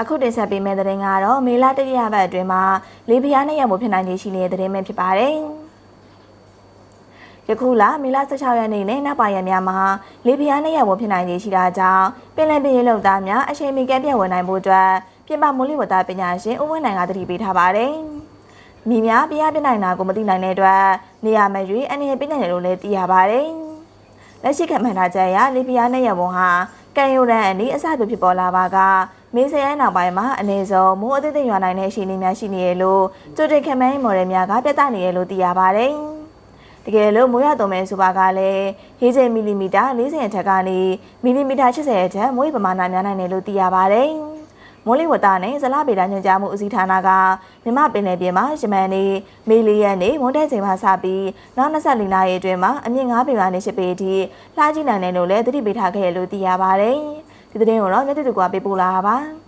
အခုတင်ဆက်ပေးမယ့်သတင်းကတော့မေလတတိယပတ်အတွင်းမှာလေပြားနဲ့ရမှုဖြစ်နိုင်ခြေရှိနေတဲ့သတင်းပဲဖြစ်ပါတယ်။ယခုလမေလ16ရက်နေ့နဲ့နောက်ပါရက်များမှာလေပြားနဲ့ရမှုဖြစ်နိုင်ခြေရှိတာကြောင့်ပင်လယ်ပြင်လုံသားများအချိန်မီကဲပြတ်ဝင်နိုင်ဖို့အတွက်ပြင်ပမိုးလေဝသပညာရှင်ဦးဝင်းနိုင်ကသတိပေးထားပါတယ်။မိများပြားပြနိုင်တာကိုမသိနိုင်တဲ့အတွက်နေရာမရွေးအနေနဲ့ပြနိုင်တယ်လို့လည်းသိရပါတယ်။လက်ရှိကမှန်ထားချက်အရလေပြားနဲ့ရမှုဟာ ကံရိုးရန်အနီးအစပြုဖြစ်ပေါ်လာပါကမေးစရဲနောက်ပိုင်းမှာအနေဆုံးမိုးအသစ်သစ်ရွာနိုင်တဲ့အခြေအနေများရှိနေရလို့ကြိုတင်ခမိုင်းမော်ဒယ်များကပြသနေရလို့သိရပါတယ်။တကယ်လို့မိုးရသွန်မဲ့ဆိုပါကလည်းရေးချိန်မီလီမီတာ40အထက်ကနေမီလီမီတာ80အထက်မိုးရေပမာဏများနိုင်တယ်လို့သိရပါတယ်။ မိုးလေဝသနဲ့ဇလဗေဒညွှန်ကြားမှုဦးစီးဌာနကမြမပင်လယ်ပြင်မှာယမန်နေမေလီယန်နေမွန်တဲ့ချိန်မှစပြီးနောက်24နာရီအတွင်းမှာအမြင့်9ပေမှနေ10ပေအထိလှားကြည့်နိုင်တယ်လို့လည်းသတိပေးထားခဲ့ရလို့သိရပါတယ်။ဒီသတင်းကိုတော့မြတ်တူကပေးပို့လာတာပါ။